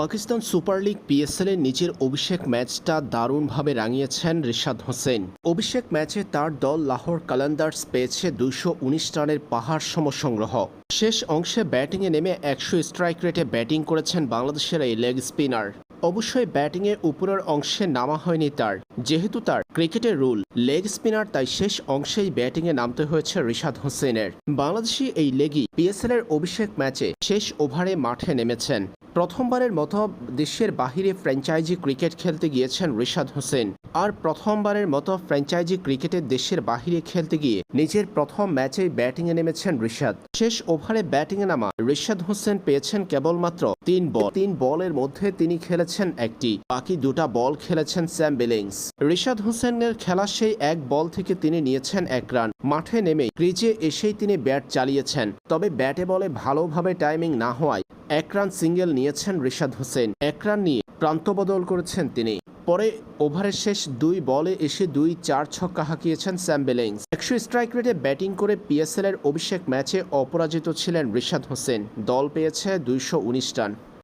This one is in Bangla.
পাকিস্তান সুপার লিগ পিএসএল এর নিজের অভিষেক ম্যাচটা দারুণভাবে রাঙিয়েছেন রিশাদ হোসেন। অভিষেক ম্যাচে তার দল লাহোর কালান্দার্স পেয়েছে দুইশো উনিশ রানের পাহাড় সম সংগ্রহ শেষ অংশে ব্যাটিংয়ে নেমে একশো স্ট্রাইক রেটে ব্যাটিং করেছেন বাংলাদেশের এই লেগ স্পিনার। অবশ্যই ব্যাটিংয়ে উপরের অংশে নামা হয়নি তার। যেহেতু তার ক্রিকেটের রুল, লেগ স্পিনার তাই শেষ অংশেই ব্যাটিংয়ে নামতে হয়েছে রিশাদ হোসেনের। বাংলাদেশি এই লেগই পিএসএল এর অভিষেক ম্যাচে শেষ ওভারে মাঠে নেমেছেন। প্রথমবারের মতো দেশের বাহিরে ফ্র্যাঞ্চাইজি ক্রিকেট খেলতে গিয়েছেন রিশাদ হোসেন। আর প্রথমবারের মতো ফ্র্যাঞ্চাইজি ক্রিকেটের দেশের বাহিরে খেলতে গিয়ে নিজের প্রথম ম্যাচেই ব্যাটিংয়ে নেমেছেন রিশাদ। শেষ ওভারে ব্যাটিংয়ে নামা রিশাদ হোসেন পেয়েছেন কেবলমাত্র তিন বল। তিন বলের মধ্যে তিনি খেলেছেন একটি। বাকি দুটা বল খেলেছেন স্যাম বিলিংস। রিশাদ হোসেনের খেলা সেই এক বল থেকে তিনি নিয়েছেন এক রান। মাঠে নেমে ক্রিজে এসেই তিনি ব্যাট চালিয়েছেন। তবে ব্যাটে বলে ভালোভাবে টাইমিং না হওয়ায় এক রান সিঙ্গেল নিয়েছেন রিশাদ হোসেন। এক রান নিয়ে প্রান্ত বদল করেছেন তিনি। পরে ওভারের শেষ দুই বলে এসে দুই চার ছক্কা হাঁকিয়েছেন স্যাম বেলিংস। একশো স্ট্রাইক রেটে ব্যাটিং করে পিএসএল এর অভিষেক ম্যাচে অপরাজিত ছিলেন রিশাদ হোসেন। দল পেয়েছে দুইশো উনিশ রান।